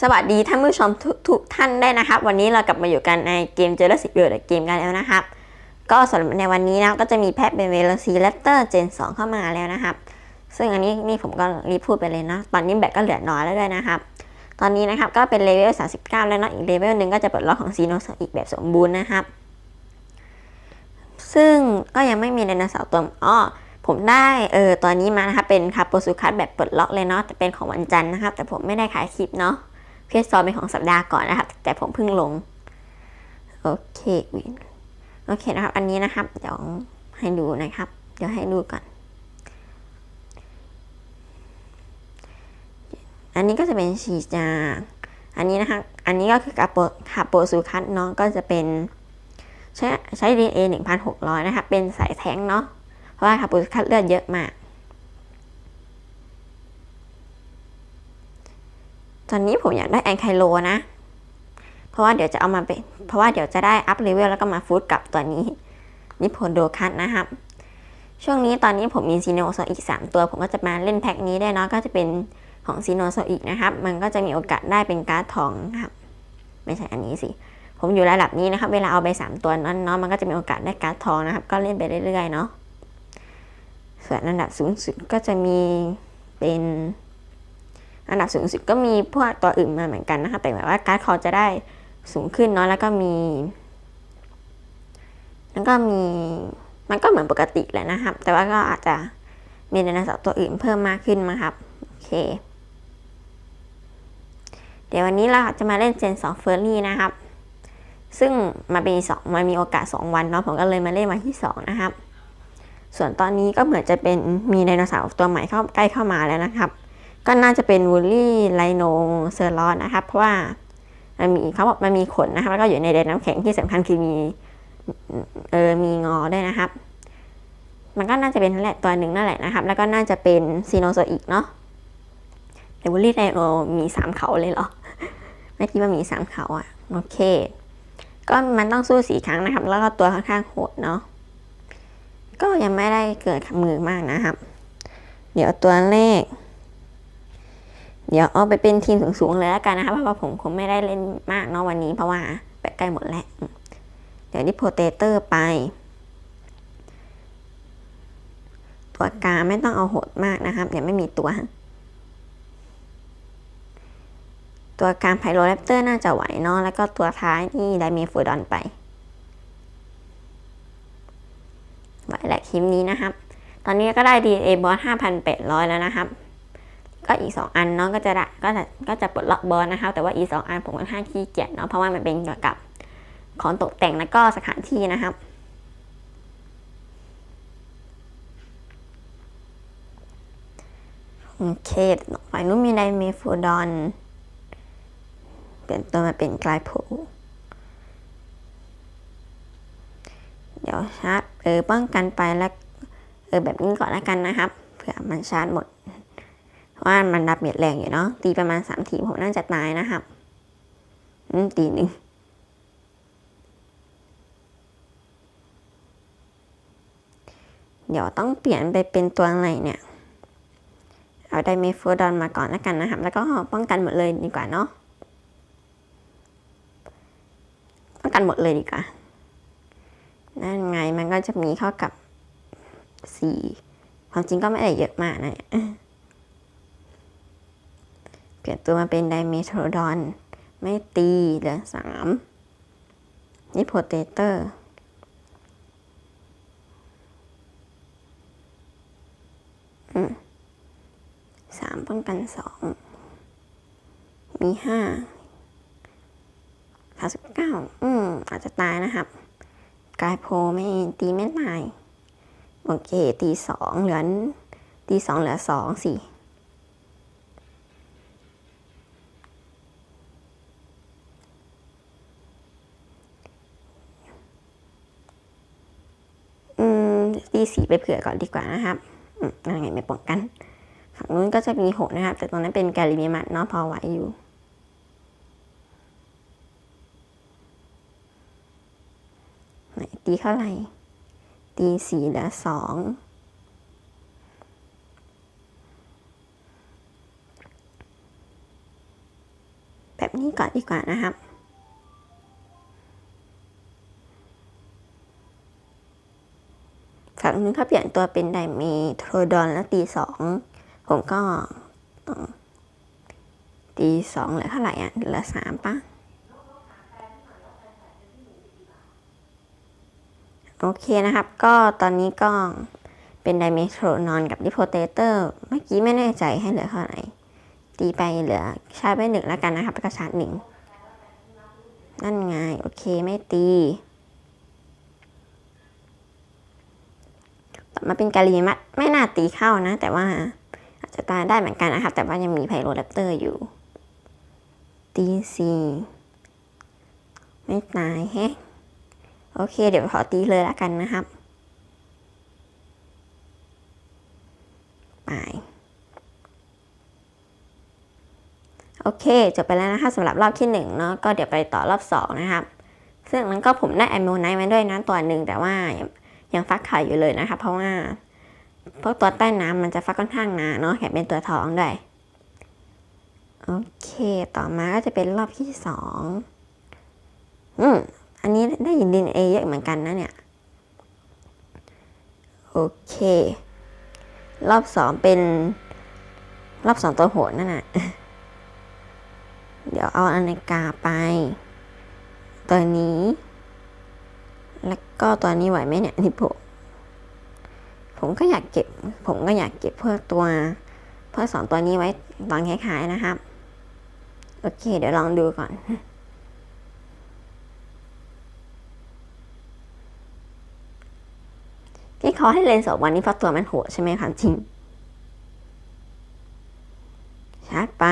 สวัสดีท่านผู้ชมทุกท่านได้นะครับ วันนี้เรากลับมาอยู่กันในเกมเจอร์สิบเดือดเกมกันแล้วนะครับ ก็สำหรับในวันนี้นะก็จะมีแพทเป็นเวลซีเลตเตอร์เจน 2 เข้ามาแล้วนะครับ ซึ่งอันนี้นี่ผมก็รีพูดไปเลยเนาะตอนนี้แบตก็เหลือน้อยแล้วด้วยนะครับ ตอนนี้นะครับก็เป็นเลเวล 39 แล้วเนาะอีกเลเวลหนึ่งก็จะเปิดล็อกของซีโนสอีกแบบสมบูรณ์นะครับ ซึ่งก็ยังไม่มีไดโนเสาร์ตัวอ้อผมได้เออตอนนี้มานะครับเป็นคาโปซูคัสแบบปลดล็อกเลยเนาะแต่เป็นของวันจันทร์นะครับแต่ผมไม่ได้ขายคลิปเนาะ เพจซอเป็นของสัปดาห์ก่อนนะครับ แต่ผมเพิ่งลง โอเควินโอเคนะครับ อันนี้นะครับ เดี๋ยวให้ดูนะครับ เดี๋ยวให้ดูก่อน อันนี้ก็จะเป็นชีจาอันนี้นะคะ อันนี้ก็คือคาโปคาโปซูคัสเนาะก็จะเป็นใช้ใช้ดีเอหนึ่งพันหกร้อยนะครับเป็นสายแท้งเนาะ เพราะว่าคาโปซูคัสเลือดเยอะมาก อนนี้ผมอยากได้แองไคโลนะ เพราะว่าเดี๋ยวจะเอามาเป็นเพราะว่าเดี๋ยวจะได้อัพเลเวลแล้วก็มาฟูดกับตัวนี้นิโพโดคัตนะครับช่วงนี้ตอนนี้ผมมีซีโนโซอีก 3 ตัว ผมก็จะมาเล่นแพ็คนี้ได้เนาะก็จะเป็นของซีโนโซอีกนะครับ มันก็จะมีโอกาสได้เป็นการ์ดทองนะครับ ไม่ใช่อันนี้สิ ผมอยู่ระดับนี้นะครับ เวลาเอาไป 3 ตัวนั้นเนาะมันก็จะมีโอกาสได้การ์ดทองนะครับ ก็เล่นไปเรื่อยๆเนาะส่วนอันดับสูงสุดก็จะมีเป็น อันดับสูงสุดก็มีพวกตัวอื่นมาเหมือนกันนะคะแต่แบบว่าการ์ดคอจะได้สูงขึ้นเนาะแล้วก็มี แล้วก็มีมันก็เหมือนปกติแหละนะครับ แต่ว่าก็อาจจะมีไดโนเสาร์ตัวอื่นเพิ่มมากขึ้นมาครับโอเค เดี๋ยววันนี้เราจะมาเล่นเจนสองเฟอร์รี่นะครับ ซึ่งมาเป็นสองมันมีโอกาส 2 วันเนาะผมก็เลยมาเล่นวันที่ 2 นะครับ ส่วนตอนนี้ก็เหมือนจะเป็นมีไดโนเสาร์ตัวใหม่เข้าใกล้เข้ามาแล้วนะครับ ก็น่าจะเป็นวูลลี่ไลโนเซอร์ลอนนะครับ เพราะว่ามันมีเขาบอกมันมีขนนะครับ แล้วก็อยู่ในเดนน้ำแข็งที่สำคัญคือมีเออมีงอด้วยนะครับ มันก็น่าจะเป็นนั่นแหละตัวหนึ่งนั่นแหละนะครับ แล้วก็น่าจะเป็นซีโนโซอีกเนาะแต่วูลลี่ไลโนมีสามเขาเลยเหรอไม่คิดว่ามีสามเขาอะโอเค ก็มันต้องสู้สี่ครั้งนะครับ แล้วก็ตัวค่อนข้างโหดเนาะก็ยังไม่ได้เกิดมือมากนะครับ เดี๋ยวตัวเลข เดี๋ยวเอาไปเป็นทีมสูงๆเลยแล้วกันนะคะเพราะว่าผมคงไม่ได้เล่นมากเนาะวันนี้เพราะว่าไปใกล้หมดแล้ว เดี๋ยวนี่โปเตเตอร์ไป ตัวกาไม่ต้องเอาโหดมากนะครับ เดี๋ยวไม่มีตัว ตัวกลางไพโรแรปเตอร์น่าจะไหวเนาะแล้วก็ตัวท้ายนี่ไดเมฟูดอนไปไหวแหละคลิปนี้นะครับ ตอนนี้ก็ได้ดีเอบอส5,800 แล้วนะครับ ก็อีก 2 อันเนาะก็จะได้ก็จะก็จะปลดล็อกบอลนะครับแต่ว่าอีก 2 อันผมค่อนข้างขี้เกียจเนาะเพราะว่ามันเป็นเกี่ยวกับของตกแต่งแล้วก็สถานที่นะครับโอเคฝ่ายนู้นมีไดเมฟูดอน เปลี่ยนตัวมาเป็นกลายโผเดี๋ยวชาร์จเออป้องกันไปแล้วเออแบบนี้ก่อนแล้วกันนะครับ เผื่อมันชาร์จหมด ว่ามันรับเม็ดแรงอยู่เนาะตีประมาณสามทีผมน่าจะตายนะครับตีหนึ่งเดี๋ยวต้องเปลี่ยนไปเป็นตัวอะไรเนี่ย เอาไดเมฟูดอนมาก่อนแล้วกันนะครับ แล้วก็ป้องกันหมดเลยดีกว่าเนาะป้องกันหมดเลยดีกว่า นั่นไงมันก็จะมีเข้ากับสี่ความจริงก็ไม่ได้เยอะมากนะเเปลี่ยนตัวมาเป็นไดเมโทรดอน ไม่ตีเหลือสามนี่โพเตเตอร์สามป้องกันสอง มีห้าสามสิบเก้าอืม อาจจะตายนะครับ กายโพไม่ตีไม่ตาย โอเค ตีสองเหลือตีสองเหลือสองสี่ อืมตีสีไปเผื่อก่อนดีกว่านะครับอืมยังไงไม่ป้องกัน ฝั่งนู้นก็จะมีหกนะครับ แต่ตรงนั้นเป็นแกลิเมิมัตเนาะพอไหวอยู่ไหนตีเท่าไหร่ ตีสี่เหลือสองแบบนี้ก่อนดีกว่านะครับ งนึงเขาเปลี่ยนตัวเป็นไดเมโทรดอนแล้วตีสองผมก็ตีสองเหลือเท่าไหร่อะเหลือสามปะโอเคนะครับ ก็ตอนนี้ก็เป็นไดเมโทรนอนกับดิโพเตเตอร์ เมื่อกี้ไม่แน่ใจให้เหลือเท่าไหร่ ตีไปเหลือชาร์จไปหนึ่งแล้วกันนะครับแล้วก็ชาร์จหนึ่งนั่นไง โอเคไม่ตี ต่มาเป็นกาลีมัดไม่น่าตีเข้านะ แต่ว่าอาจจะตายได้เหมือนกันนะครับ แต่ว่ายังมีไพโรแรปเตอร์อยู่ตีสี่ไม่ตายแฮะโอเค เดี๋ยวขอตีเลยล้วกันนะครับ ไป โอเค จบไปแล้วนะคะสำหรับรอบที่หนึ่งเนาะก็เดี๋ยวไปต่อรอบสองนะครับ ซึ่งมันก็ผมได้แอมโมไนท์มาด้วยนะตัวหนึ่งแต่ว่า ยังยังฟักไข่อยู่เลยนะคะ เพราะว่าพวกตัวใต้น้ำมันจะฟักค่อนข้างนานเนาะแถมเป็นตัวท้องด้วย โอเค ต่อมาก็จะเป็นรอบที่สองอืม อันนี้ได้ยินดินเอเยอะเหมือนกันนะเนี่ย โอเค รอบสองเป็น รอบสองตัวโหดนั่นน่ะ เดี๋ยวเอาอนาฬิกาไป ตัวนี้ แล้วก็ตัวนี้ไหวไหมเนี่ยนี่ผมผมก็อยากเก็บ ผมก็อยากเก็บเพื่อตัวเพื่อสองตัวนี้ไว้ตอนคล้ายๆนะครับ โอเค เดี๋ยวลองดูก่อนที่เขาให้เลนสองวันนี้เพราะตัวมันโหดใช่ไหมครับจริงชาร์จไป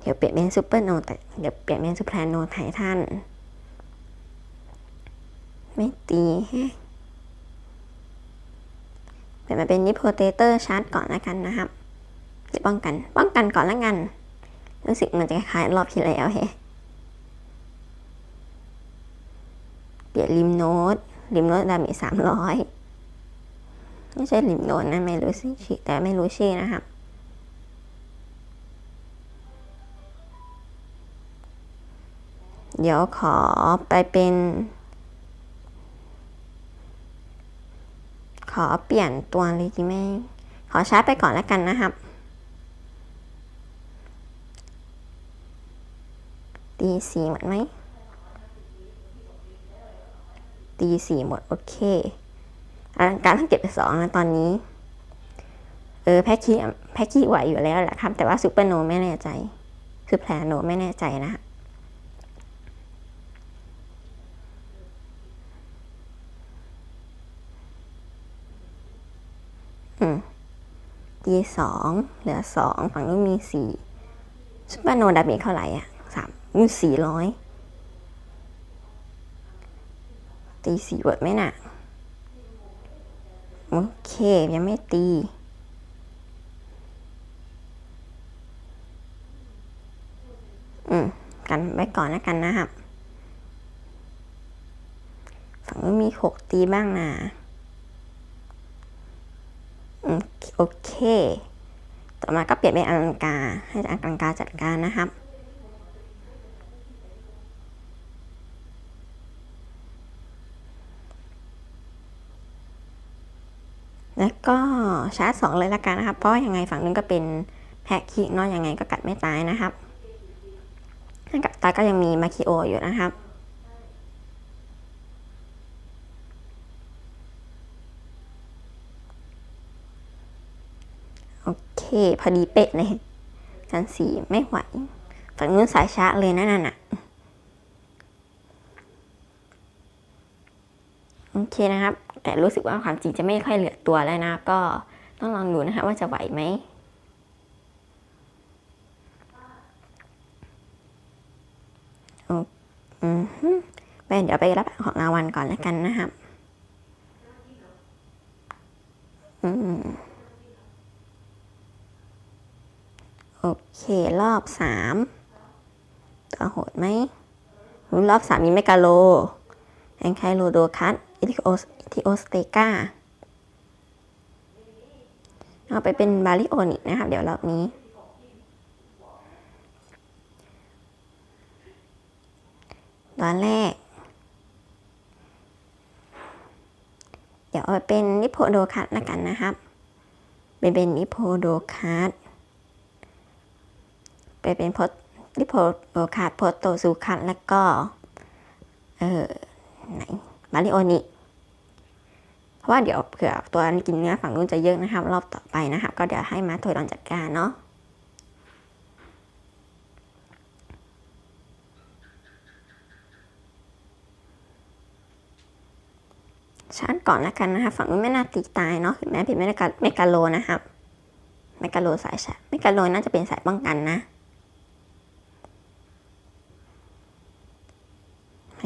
เดี๋ยวเปลี่ยนเป็นซูเปอร์โนแต่เดี๋ยวเปลี่ยนเป็นซูเพลโนไททันไม่ตีฮะเปลี่ยนมาเป็นนิโพเตเตอร์ชาร์จก่อนแล้วกันนะครับจะป้องกัน ป้องกันก่อนแล้วกัน รู้สึกมันจะคล้ายรอบที่แล้วแฮะเปลี่ยนริมโน้ตริมโน้ตดามจสามร้อยไม่ใช่ริมโน้ตนะไม่รู้ชื่อแต่ไม่รู้ชื่อนะครับ เดี๋ยวขอไปเป็น ขอเปลี่ยนตัวเลยดีไหมขอชาร์จไปก่อนแล้วกันนะครับ ตีสีหมดไหม ตีสี่หมด โอเคอลังการทั้งเก็บไปสองนะตอนนี้ เออ แพ็กกี้แพ็กกี้ไหวอยู่แล้วแหละครับ แต่ว่าซูเปอร์โนไม่แน่ใจ คือแพลโนไม่แน่ใจนะ ฮะอืมตีสองเหลือสองฝั่งนู้นมีสี่ซูเปอร์โนดาเมจเท่าไหร่อะสามมีสี่ร้อยตีสี่เวิร์ดไหมน่ะ โอเค ยังไม่ตีอืมกันไว้ก่อนแล้วกันนะครับ ฝั่งนู้นมีหกตีบ้างนะอืม โอเค ต่อมาก็เปลี่ยนเป็นอลังกาให้อลังกาจัดการนะครับแล้วก็ชาร์จสองเลยละกันนะครับ เพราะยังไงฝั่งนึงก็เป็นแพ็กคิกเนาะยังไงก็กัดไม่ตายนะครับถ้ากัดตายก็ยังมีมาคิโออยู่นะครับ โอเค พอดีเป๊ะเลยกันสีไม่ไหวฝั่งนู้นสายชาเลยนะนั่นน่ะโอเคนะครับ แต่รู้สึกว่าความจริงจะไม่ค่อยเหลือตัวแล้วนะ ก็ต้องลองดูนะคะว่าจะไหวไหมอืมฮึไปเดี๋ยวไปรับของรางวัลก่อนแล้วกันนะครับ อืม โอเค รอบสามตัวโหดไหมรอบสามมีเมกาโลแองไคโลโดคัสอิทิโออิทิโอสเตกาเอาไปเป็นบาริโอนิกนะครับ เดี๋ยวรอบนี้ ตอนแรก เดี๋ยวเอาไปเป็นนิโพโดคัตละกันนะครับไปเป็นนิโพโดคัต ไปเป็นโพสนิโพโดคัตโพสโตซูคัตแล้วก็ เออไหนบาริโอนิเพราะว่าเดี๋ยวเผื่อตัวนั้นกินเนื้อฝั่งนู้นจะเยอะนะครับ รอบต่อไปนะครับ ก็เดี๋ยวให้มาโทยดอนจัดการเนาะชาร์จก่อนแล้วกันนะครับฝั่งนู้นไม่น่าตีตายเนาะถึงแม้เป็นเมกาเมกาโลนะครับเมกาโลสายชาร์จเมกาโลน่าจะเป็นสายป้องกันนะ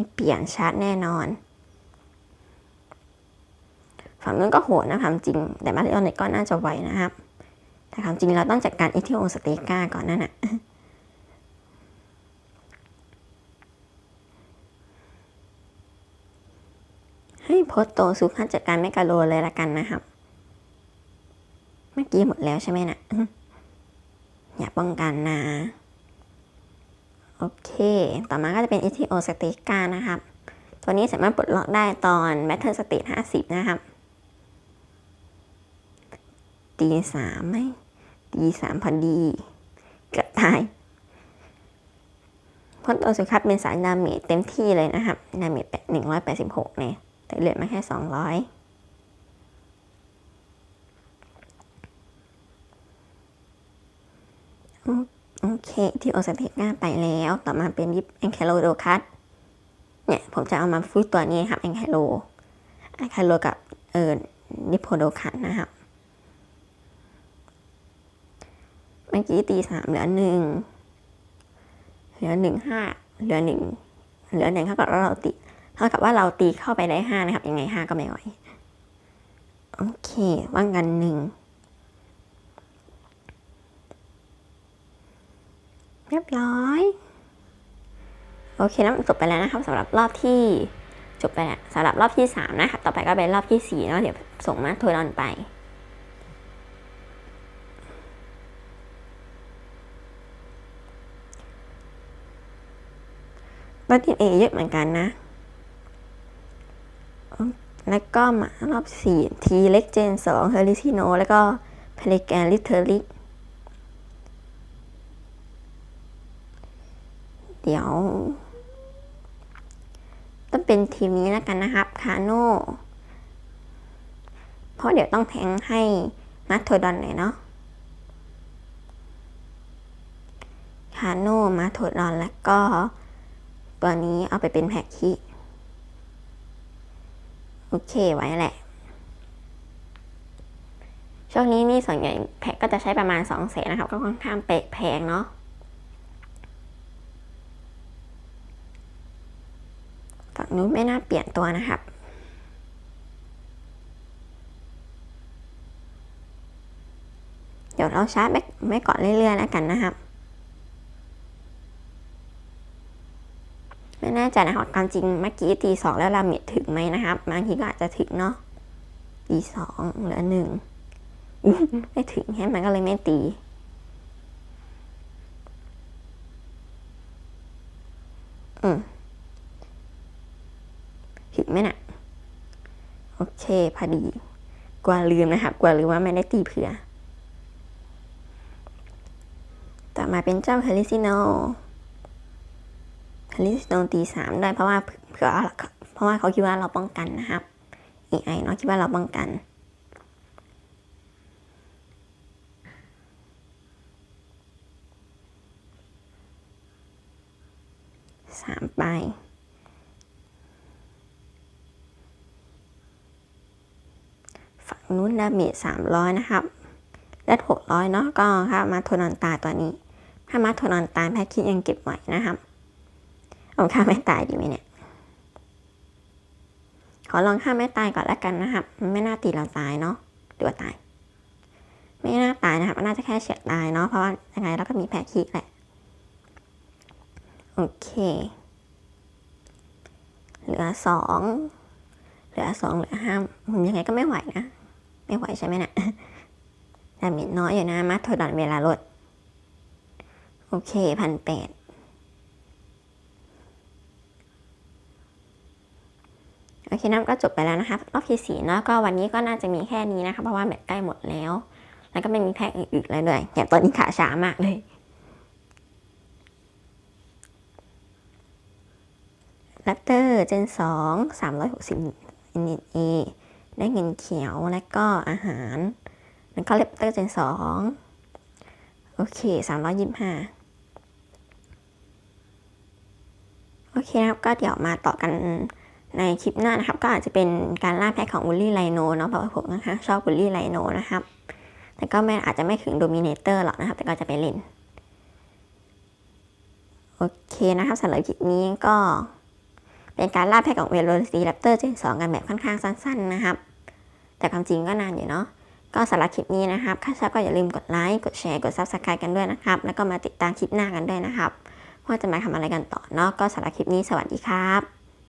ไม่เปลี่ยนชาร์จแน่นอน ฝั่งนู้นก็โหดนะความจริง แต่มาริโอเนตก็น่าจะไหวนะครับ แต่ความจริงเราต้องจัดการอีทิโอสเตกาก่อนนั่นน่ะให้โพสโตซูคันจัดการเมกาโลเลยละกันนะครับ เมื่อกี้หมดแล้วใช่ไหมนะอย่าป้องกันนะ โอเค ต่อมาก็จะเป็นอีทิโอสเตกานะครับ ตัวนี้สามารถปลดล็อกได้ตอนแบตเทิลสเตท50 นะครับตีสามไหมตีสามพอดีเกือบตายเพราะตัวสุคัตเป็นสายดาเมจเต็มที่เลยนะครับ ดาเมจแปดหนึ่งร้อยแปดสิบหกเนี่ย แต่เหลือมาแค่สองร้อยโอ เคที่โอซาเทก้าไปแล้ว ต่อมาเป็นยิปแองเคโลโดคัตเนี่ยผมจะเอามาฟื้นตัวนี้ครับแองเคโลแองเคโลกับเออนิโพโดคัตนะครับเมื่อกี้ตีสามเหลือหนึ่งเหลือหนึ่งห้าเหลือหนึ่งเหลือหนึ่งเท่ากับว่าเราตีเท่ากับว่าเราตีเข้าไปได้ห้านะครับ ยังไงห้าก็ไม่ไหว โอเค ว่างกันหนึ่ง เรียบร้อย โอเคแล้วจบไปแล้วนะครับสำหรับรอบที่จบไปแล้วสำหรับรอบที่สามนะครับ ต่อไปก็เป็นรอบที่สี่แล้วเดี๋ยวส่งมาทัวร์นอนไปก็ติดเอเยอะเหมือนกันนะ แล้วก็มารอบสี่ทีเล็กเจนสองเฮอริซิโน แล้วก็เพลแกนลิเทอริก ดี๋ยว ต้องเป็นทีมนี้แล้วกันนะครับ คาโน่ เพราะเดี๋ยวต้องแทงให้นัทโทดอนหน่อยเนาะ คาโน่ มาโทดอนแล้วก็ ตัวนี้เอาไปเป็นแพ็กคีโอเคไว้แหละช่วงนี้นี่ส่วนใหญ่แพ็กก็จะใช้ประมาณ2องแสนนะครับ ก็ค่อนข้างเปะแพงเนาะ ฝั่งนู้นไม่น่าเปลี่ยนตัวนะครับ เดี๋ยวเราชาร์จไม่ก่อนเรื่อยๆแล้วกันนะครับ ไม่แน่ใจนะครับความจริงเมื่อกี้ตีสองแล้วเราเมียถึงไหมนะครับบางทีก็อาจจะถึงเนาะตีสองเหลือหนึ่งไม่ถึงแค่มันก็เลยไม่ตี อืมถึงไหมนะ่ะ โอเค พอดี กว่าลืมนะครับกว่าลืมว่าไม่ได้ตีเผื่อ ต่อมาเป็นเจ้าคาริซิโนคาริซิโนตีสามได้เพราะว่าเผื่อเพราะว่าเขาคิดว่าเราป้องกันนะครับ AI เนาะคิดว่าเราป้องกัน สามไป ฝั่งนู้น ดาเมจสามร้อยนะครับเลือดหกร้อยเนาะก็ครับมาโทนอนตายตัวนี้ ถ้ามาโทนอนตายแพทคิดยังเก็บไว้นะครับ เอาฆ่าไม่ตายดีไหมเนี่ย ขอลองฆ่าไม่ตายก่อนแล้วกันนะครับ ไม่น่าตีเราตายเนาะหรือว่าตาย ไม่น่าตายนะครับน่าจะแค่เฉียดตายเนาะ เพราะว่ายังไงเราก็มีแพ้คิกแหละ โอเค เหลือสองเหลือสองเหลือห้ายังไงก็ไม่ไหวนะ ไม่ไหวใช่ไหมนะี่ยดาเมจน้อยอยู่นะมาโทดอนเวลาลด โอเคพันแปดโอเคน้ำก็จบไปแล้วนะครับรอบที่สี่เนาะก็วันนี้ก็น่าจะมีแค่นี้นะคะ เพราะว่าแบตใกล้หมดแล้ว แล้วก็ไม่มีแพ็กอื่นๆเลยด้วยอย่างตอนนี้ขาช้ามากเลยแรปเตอร์เจนสองสามร้อยหกสิบ NNA ได้เงินเขียวและก็อาหาร แล้วก็แรปเตอร์เจนสองโอเคสามร้อยยี่สิบห้าโอเคนะครับก็เดี๋ยวมาต่อกันในคลิปหน้านะครับ ก็อาจจะเป็นการล่าแพ็คของวูลลี่ไลโนเนาะเพราะว่าผมนะคะชอบวูลลี่ไลโนนะครับ แต่ก็ไม่อาจจะไม่ถึงโดมิเนเตอร์หรอกนะครับ แต่ก็จะไปเล่น โอเคนะครับสำหรับคลิปนี้ก็ เป็นการล่าแพ็กของเวโรซีแรปเตอร์เจนสองกันแบบค่อนข้างสั้นๆนะครับ แต่ความจริงก็นานอยู่เนาะก็สำหรับคลิปนี้นะครับถ้าชอบก็อย่าลืมกดไลค์กดแชร์กดซับสไครต์กันด้วยนะครับ แล้วก็มาติดตามคลิปหน้ากันด้วยนะครับว่าจะมาทำอะไรกันต่อเนาะก็สำหรับคลิปนี้สวัสดีครับ